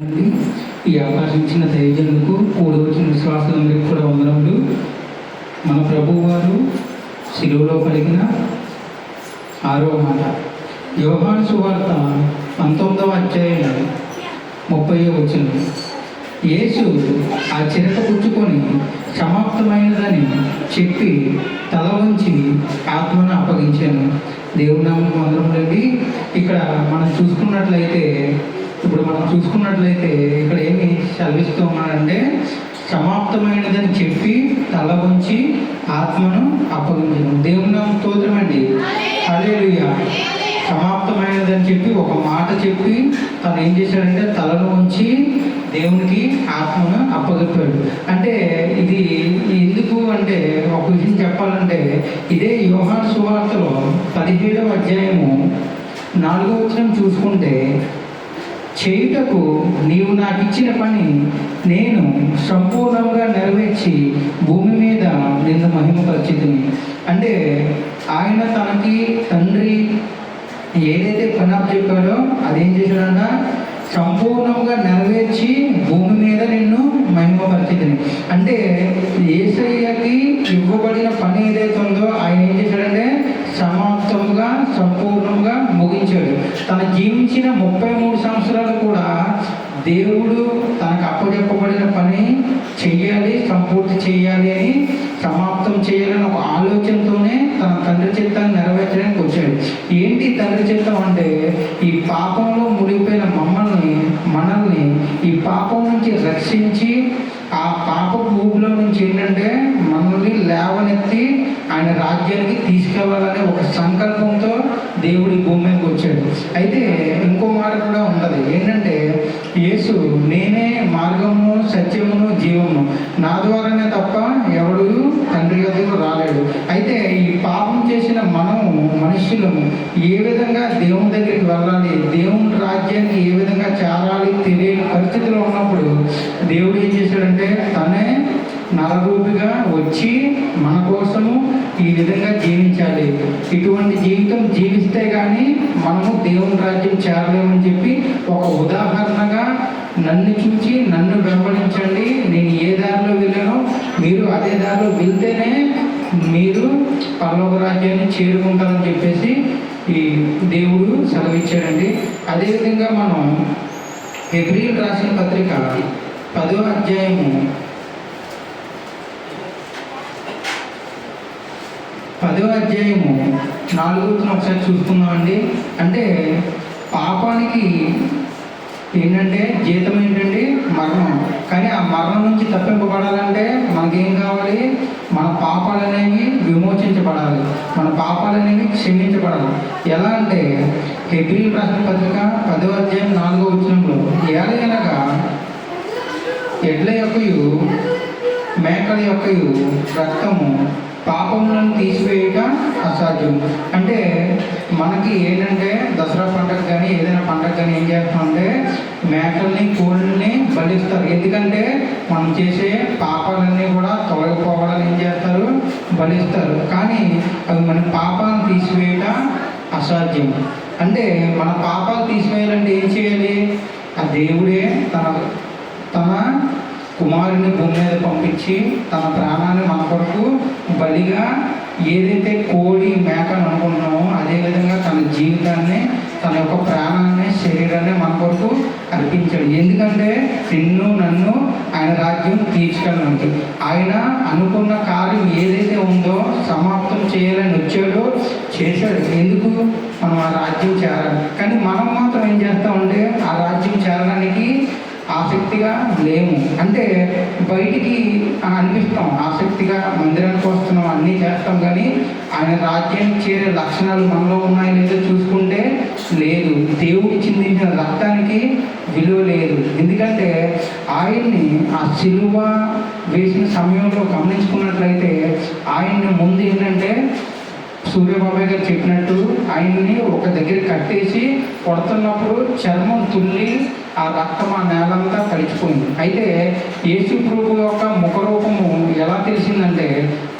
ఈ అవకాశం ఇచ్చిన దైవజనులకు కూడి వచ్చిన విశ్వాసులందరికీ కూడా వందనములు. మన ప్రభు వారు శిలువలో పలికిన ఆరో మాట. వ్యవహార సువార్త పంతొమ్మిదవ అధ్యాయం ముప్పై వచ్చిన యేసు ఆ చిరక పుచ్చుకొని సమాప్తమైనదని చెప్పి తల ఉంచి ఆత్మను అప్పగించాను. దేవుని నామం ఇక్కడ మనం చూసుకున్నట్లయితే ఇప్పుడు మనం చూసుకున్నట్లయితే ఇక్కడ ఏమి చదివిస్తూ ఉన్నాడంటే సమాప్తమైనదని చెప్పి తల ఉంచి ఆత్మను అప్పగించను దేవుని స్తోత్రమండి. హల్లెలూయా. సమాప్తమైనదని చెప్పి ఒక మాట చెప్పి తను ఏం చేశాడంటే తలను ఉంచి దేవునికి ఆత్మను అప్పగిప్పాడు అంటే ఇది ఎందుకు అంటే ఒక విషయం చెప్పాలంటే ఇదే యోహాన్ సువార్తలో పదిహేడవ అధ్యాయము నాలుగో వచ్చిన చూసుకుంటే చేయుటకు నీవు నాకు ఇచ్చిన పని నేను సంపూర్ణంగా నెరవేర్చి భూమి మీద నిన్ను మహిమపరిచితిని అంటే ఆయన తనకి తండ్రి ఏదైతే పని చెప్పాడో అదేం చేశాడన్న సంపూర్ణంగా నెరవేర్చి భూమి మీద నిన్ను మహిమపరిచితిని అంటే ఏసయ్యకి ఇవ్వబడిన పని ఏదైతే ఉందో ఆయన ఏం చేశాడంటే సమాప్తంగా సంపూర్ణంగా ముగించాడు తను జీవించిన ముప్పై మూడు సంవత్సరాలు కూడా దేవుడు తనకు అప్పచెప్పబడిన పని చెయ్యాలి సంపూర్తి చేయాలి అని సమాప్తం చేయాలని ఒక ఆలోచనతోనే తన తండ్రి చిత్తాన్ని నెరవేర్చడానికి వచ్చాడు. ఏంటి తండ్రి చిత్తం అంటే ఈ పాపంలో మునిగిపోయిన మమ్మల్ని పాపం నుంచి రక్షించి ఆ పాప భూమిలో నుంచి ఏంటంటే మనల్ని లేవనెత్తి ఆయన రాజ్యానికి తీసుకెళ్ళాలనే ఒక సంకల్పంతో దేవుడి భూమి మీదకి వచ్చాడు. అయితే ఇంకో మాట కూడా ఉన్నది. ఏంటంటే యేసు నేనే మార్గమును సత్యమును జీవము నా ద్వారానే తప్ప ఎవడు తండ్రి వద్దకు రాలేడు. అయితే ఈ పాపం చేసిన మనము మనుషులము ఏ విధంగా దేవుని దగ్గరికి వెళ్ళాలి దేవుని రాజ్యానికి ఏ విధంగా చేరాలి తెలియని దేవుడు ఏం చేశాడంటే తనే నలరూపిగా వచ్చి మన కోసము ఈ విధంగా జీవించాలి. ఇటువంటి జీవితం జీవిస్తే కానీ మనము దేవుని రాజ్యం చేరలేమని చెప్పి ఒక ఉదాహరణగా నన్ను చూచి నన్ను వెంబడించండి. నేను ఏ దారిలో వెళ్ళానో మీరు అదే దారిలో వెళ్తేనే మీరు పర్లోక రాజ్యాన్ని చేరుకుంటారని చెప్పేసి ఈ దేవుడు సెలవిచ్చాడండి. అదేవిధంగా మనం ఎబ్రిల్ రాసిన పత్రిక పదో అధ్యాయము. పదో అధ్యాయము. నాలుగో ఒకసారి చూసుకుందామండి అంటే పాపానికి ఏంటంటే జీతం ఏంటంటే మరణం. కానీ ఆ మరణం నుంచి తప్పింపబడాలంటే మనకేం కావాలి? మన పాపాలు అనేవి విమోచించబడాలి. మన పాపాలు అనేవి క్షమించబడాలి. ఎలా అంటే హెబ్రిల్ రాసిన పత్రిక పదో అధ్యాయం నాలుగో వచనంలో ఏలయనగా ఎడ్ల యొక్కయు మేకల యొక్క రక్తము పాపములను తీసివేయట అసాధ్యం. అంటే మనకి ఏంటంటే దసరా పండగ కానీ ఏదైనా పండగ కానీ ఏం చేస్తామంటే మేకల్ని కోళ్ళని బలిస్తారు. ఎందుకంటే మనం చేసే పాపాలన్నీ కూడా తొలగిపోవాలని ఏం చేస్తారు? బలిస్తారు. కానీ అవి మన పాపాలను తీసివేయట అసాధ్యం. అంటే మన పాపాలు తీసివేయాలంటే ఏం చేయాలి? ఆ దేవుడే తన కుమారుని భూమి మీద పంపించి తన ప్రాణాన్ని మన కొరకు బలిగా ఏదైతే కోడి మేకను అనుకుంటున్నామో అదేవిధంగా తన జీవితాన్ని తన యొక్క ప్రాణాన్ని శరీరాన్ని మన కొరకు అర్పించాడు. ఎందుకంటే నిన్ను నన్ను ఆయన రాజ్యం తీర్చుకెళ్ళడానికి ఆయన అనుకున్న కార్యం ఏదైతే ఉందో సమాప్తం చేయాలని వచ్చాడో చేశాడు. ఎందుకు? మనం ఆ రాజ్యం చేరాలి. కానీ మనం మాత్రం ఏం చేస్తామంటే ఆ రాజ్యం చేరడానికి ఆసక్తిగా లేము. అంటే బయటికి అనిపిస్తాం. ఆసక్తిగా మందిరానికి వస్తున్నాం అన్నీ చేస్తాం కానీ ఆయన రాజ్యానికి చేరే లక్షణాలు మనలో ఉన్నాయి లేదో చూసుకుంటే లేదు. దేవుడి చిందించిన రక్తానికి విలువ లేదు. ఎందుకంటే ఆయన్ని ఆ సిలువ వేసిన సమయంలో గమనించుకున్నట్లయితే ఆయన్ని ముందు ఏంటంటే సూర్యబాబాయ్ గారు చెప్పినట్టు ఆయన్ని ఒక దగ్గర కట్టేసి కొడుతున్నప్పుడు చర్మం తుల్లి ఆ రక్తం ఆ నేలంతా తడిచిపోయింది. అయితే యేసు ప్రభు యొక్క ముఖరూపము ఎలా తెలిసిందంటే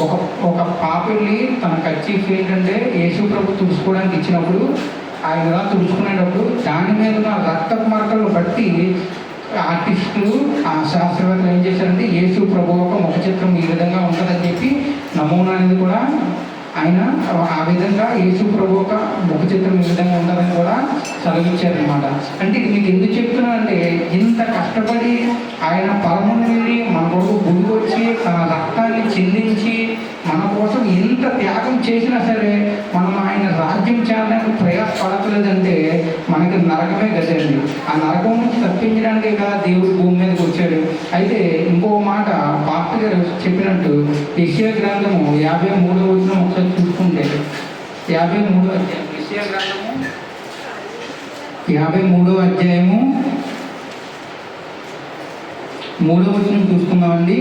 ఒక ఒక పాపిల్ని తన కచ్చీఫ్ ఏంటంటే యేసు ప్రభు తుడుచుకోవడానికి ఇచ్చినప్పుడు ఆయన ఎలా తుడుచుకునేటప్పుడు దాని మీద ఉన్న రక్తపు మార్కలను బట్టి ఆర్టిస్టులు ఆ శాస్త్రవేత్తలు ఏం చేశారంటే యేసు ప్రభు ఒక ముఖ చిత్రం ఈ విధంగా ఉంటుందని చెప్పి నమూనా అనేది కూడా ఆయన ఆ విధంగా యేసు ప్రభు ఒక ముఖ చిత్రం ఈ విధంగా ఉంటుందని కూడా సెలవిచ్చారనమాట అంటే ఇది మీకు ఎందుకు చెప్తున్నానంటే ఇంత కష్టపడి ఆయన పరమును వెళ్ళి మన కొరకు గుడికి వచ్చి తన రక్తాన్ని చెందించి మన కోసం ఎంత త్యాగం చేసినా సరే మనం ఆయన రాజ్యం చేరడానికి ప్రయాసపడట్లేదంటే మనకి నరకమే గదండి ఆ నరకం నుంచి తప్పించడానికే కదా దేవుడు భూమి మీదకి వచ్చాడు. అయితే ఇంకో మాట పాస్టర్ గారు చెప్పినట్టు విషయ గ్రంథము యాభై మూడో వచ్చిన ఒకసారి చూసుకుంటే. యాభై మూడో అధ్యాయం యెషయా గ్రంథము యాభై మూడో అధ్యాయము మూడో వచ్చిన చూసుకుందామండి.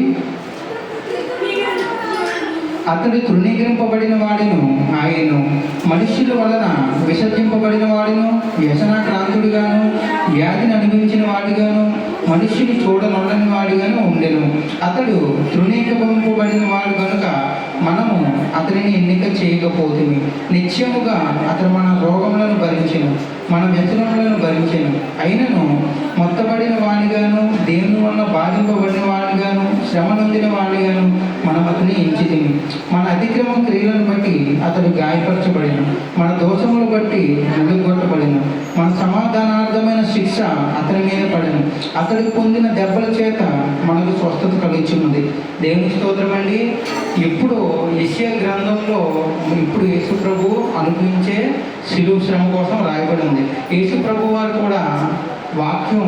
అతడు తృణీకరింపబడిన వాడిను. ఆయను మనుష్యుల వలన విసర్జింపబడిన వాడును. వ్యసనాక్రాంతుడిగాను వ్యాధిని అనుభవించిన వాడిగాను మనుష్యుని చూడనొల్లని వాడిగాను ఉండెను. అతడు తృణీకరింప అతనిని ఎన్నిక చేయకపోతుంది నిత్యముగా అతడు మన రోగములను భరించను మన వ్యసనములను భరించను. అయినను మొత్తబడిన వాడిగాను దేవుని వల్ల బాధింపబడిన వాడిగాను శ్రమ నొందిన వాడిగాను మనం అతని ఎంచితిమి. మన అతిక్రమ క్రియలను బట్టి అతడు గాయపరచబడిన. మన దోషములు బట్టి నలుగురు సమాధానార్థమైన శిక్ష అతని మీద పడింది అతడు పొందిన దెబ్బల చేత మనకు స్వస్థత కలుగుచున్నది. దేవుని స్తోత్రం అండి. ఇప్పుడు యశ్య గ్రంథంలో ఇప్పుడు యేసు ప్రభు అనుభవించే శిలువ శ్రమ కోసం రాయబడి ఉంది యేసు ప్రభు వారు కూడా వాక్యం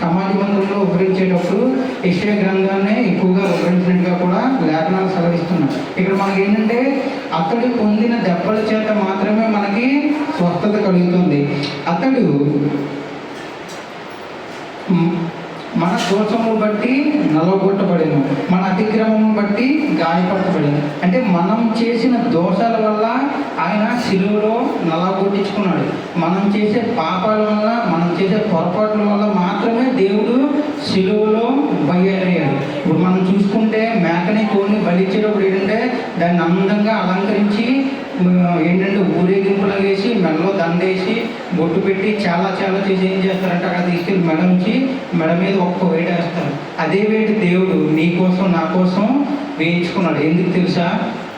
సమాజ బంధువుల్లో వివరించేటప్పుడు యశ్య గ్రంథాన్ని ఎక్కువగా వివరించినట్టుగా కూడా లేఖనాలు సెలవిస్తున్నాయి ఇక్కడ మనకి ఏంటంటే అతడు పొందిన దెబ్బల చేత మాత్రమే మనకి స్వస్థత కలుగుతుంది. అతడు మన దోషములు బట్టి నలగొట్టబడిను మన అతిక్రమమును బట్టి గాయపడబడిను అంటే మనం చేసిన దోషాల వల్ల ఆయన శిలువలో నలగొట్టించుకున్నాడు మనం చేసే పాపాల వల్ల మనం చేసే పొరపాట్ల వల్ల మాత్రమే దేవుడు శిలువలో బయలుదేరాడు ఇప్పుడు మనం చూసుకుంటే మేకని కోడిని బలిచ్చేటప్పుడు ఏంటంటే దాన్ని అందంగా అలంకరించి ఏంటంటే ఊరేగింపులు వేసి మెడలో దండేసి బొట్టు పెట్టి చాలా చాలా చేసి ఏం చేస్తారంటే అక్కడ తీసుకెళ్ళి మెడ ఉంచి మెడ మీద ఒక్క వేట వేస్తారు. అదే వేడి దేవుడు నీ కోసం నా కోసం వేయించుకున్నాడు. ఎందుకు తెలుసా?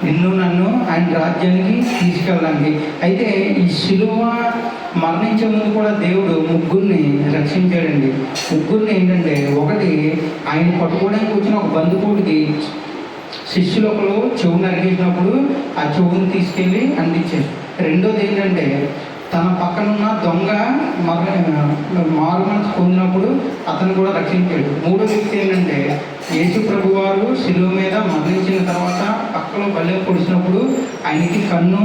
నిన్ను నన్ను ఆయన రాజ్యానికి తీసుకెళ్ళడానికి. అయితే ఈ శిలువ మరణించే ముందు కూడా దేవుడు ముగ్గురిని రక్షించాడండి. ముగ్గురిని ఏంటంటే ఒకటి ఆయన పట్టుకోవడానికి వచ్చిన ఒక బంధుకోడికి శిష్యులు ఒకరు చెవు నరికేసినప్పుడు ఆ చెవుని తీసుకెళ్ళి అందించారు. రెండోది ఏంటంటే తన పక్కనున్న దొంగ మర మారు మనసు పొందినప్పుడు అతను కూడా రక్షించాడు. మూడో వ్యక్తి ఏంటంటే యేసు ప్రభు వారు శిలువ మీద మరణించిన తర్వాత పక్కలో బల్లె పొడిచినప్పుడు ఆయనకి కన్ను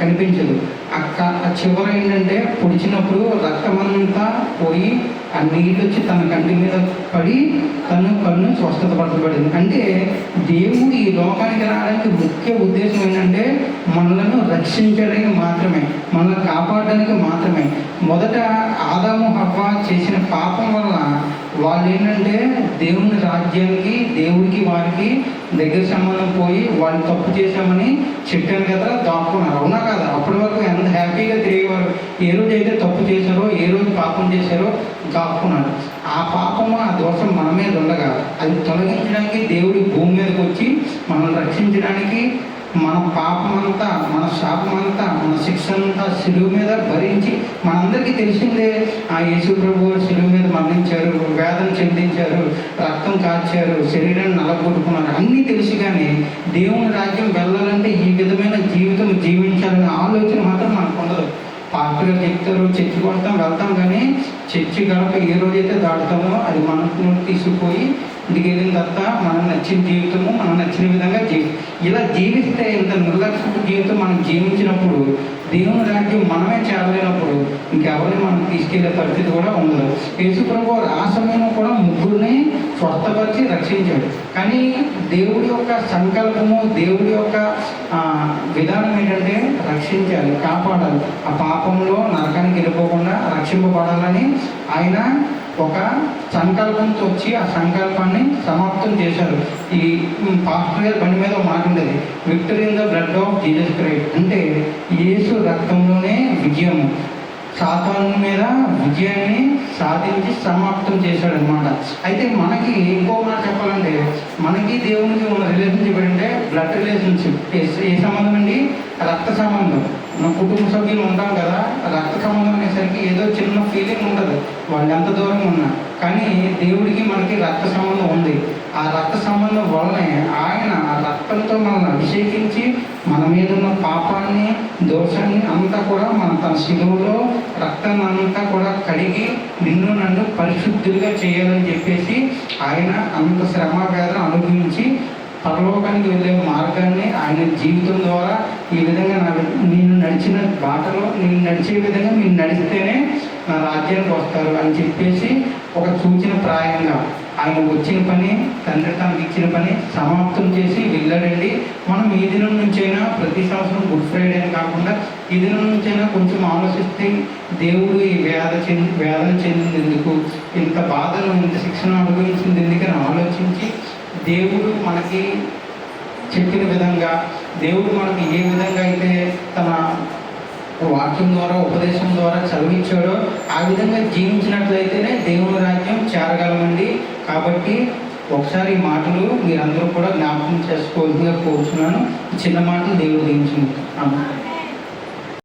కనిపించదు. అక్క చివర ఏంటంటే పొడిచినప్పుడు రక్తమంతా పోయి ఆ నీళ్ళు వచ్చి తన కంటి మీద పడి తను కన్ను స్వస్థత పరచబడింది. అంటే దేవుడు ఈ లోకానికి రావడానికి ముఖ్య ఉద్దేశం ఏంటంటే మనలను రక్షించడానికి మాత్రమే మనల్ని కాపాడడానికి మాత్రమే. మొదట ఆదాము హవ్వ చేసిన పాపం వల్ల వాళ్ళు ఏంటంటే దేవుని రాజ్యానికి దేవుడికి వారికి దగ్గర సంబంధం పోయి వాళ్ళు తప్పు చేశామని చెప్పాను కదా దాక్కున్నారు. అవునా కదా? అప్పటి వరకు ఎంత హ్యాపీగా తిరిగేవారు? ఏ రోజు అయితే తప్పు చేశారో ఏ రోజు పాపం చేశారో దాక్కున్నారు. ఆ పాపము ఆ దోషం మన మీద ఉండగా అది తొలగించడానికి దేవుడి భూమి మీదకి వచ్చి మనల్ని రక్షించడానికి మన పాపమంతా మన శాపమంతా మన శిక్ష అంతా సిలువు మీద భరించి మనందరికీ తెలిసిందే ఆ యేసు ప్రభు సిలువు మరణించారు వేదన చెందించారు రక్తం కాల్చారు శరీరాన్ని నలగొట్టుకున్నారు. అన్నీ తెలుసు కానీ దేవుని రాజ్యం వెళ్ళాలంటే ఈ విధమైన జీవితం జీవించాలనే ఆలోచన మాత్రం మనకు ఉండదు. పాస్టర్ చెప్తారు చర్చి కొడతాం వెళ్తాం కానీ చర్చి గడప ఏ రోజైతే దాటుతామో అది మనకు తీసుకుపోయి ఇంటికి వెళ్ళిన తర్వాత మనం నచ్చిన జీవితము మనం నచ్చిన విధంగా జీవి ఇలా జీవిస్తే ఇంత నిర్లక్ష్య జీవితం మనం జీవించినప్పుడు దేవుని రాజ్యం మనమే చేరలేనప్పుడు ఇంకెవరిని మనం తీసుకెళ్ళే పరిస్థితి కూడా ఉండదు. యేసుప్రభు వారు ఆ సమయంలో కూడా ముగ్గురిని స్వస్థపరిచి రక్షించాడు. కానీ దేవుడి యొక్క సంకల్పము దేవుడి యొక్క విధానం ఏంటంటే రక్షించాలి కాపాడాలి. ఆ పాపంలో నరకానికి వెళ్ళిపోకుండా రక్షింపబడాలని ఆయన ఒక సంకల్పంతో వచ్చి ఆ సంకల్పాన్ని సమాప్తం చేశారు. ఈ ఉమ్, పాస్టర్ బండి మీద ఒక మాట ఉండేది. Victory in the blood of Jesus Christ అంటే యేసు రక్తంలోనే విజయము. సాతాను మీద విజయాన్ని సాధించి సమాప్తం చేశాడనమాట అయితే మనకి ఇంకో మాట చెప్పాలంటే మనకి దేవునికి ఉన్న రిలేషన్షిప్ ఏంటంటే బ్లడ్ రిలేషన్షిప్ ఏ సంబంధం అండి? రక్త సంబంధం. మన కుటుంబ సభ్యులు ఉంటాం కదా రక్త సంబంధం అనేసరికి ఏదో చిన్న ఫీలింగ్ ఉంటుంది. వాళ్ళు ఎంత దూరం ఉన్నా. కానీ దేవుడికి మనకి రక్త సంబంధం ఉంది. ఆ రక్త సంబంధం వల్లనే ఆయన ఆ రక్తంతో మనం మన మీద ఉన్న పాపాన్ని దోషాన్ని అంతా కూడా మన తన శిలువలో రక్తం అంతా కూడా కడిగి నిన్ను నన్ను పరిశుద్ధులుగా చేయాలని చెప్పేసి ఆయన అంత శ్రమ వేదన అనుభవించి పరలోకానికి వెళ్ళే మార్గాన్ని ఆయన జీవితం ద్వారా ఈ విధంగా నేను నడిచిన బాటలో నేను నడిచే విధంగా మీరు నడిస్తేనే నా రాజ్యానికి వస్తారు అని చెప్పేసి ఒక సూచన ప్రాయంగా ఆయన వచ్చిన పని తండ్రి తనకి ఇచ్చిన పని సమాప్తం చేసి వెళ్ళాడండి. మనం ఈ దినం నుంచైనా ప్రతి సంవత్సరం గుడ్ ఫ్రైడే అని కాకుండా ఈ దినం నుంచైనా కొంచెం ఆలోచిస్తే దేవుడు ఈ వేద చెంది వేదన చెందింది ఎందుకు ఇంత బాధను ఇంత శిక్షణ అనుభవించింది ఎందుకని ఆలోచించి దేవుడు మనకి చెప్పిన విధంగా దేవుడు మనకి ఏ విధంగా అయితే తన వాక్యం ద్వారా ఉపదేశం ద్వారా చదివించాడో ఆ విధంగా జీవించినట్లయితేనే దేవుని రాజ్యం చేరగలమండి. కాబట్టి ఒకసారి ఈ మాటలు మీరందరూ కూడా జ్ఞాపకం చేసుకోవాల్సిందిగా కోరుచున్నాను. చిన్న మాటలు దేవుడు దీవించుకుంటాను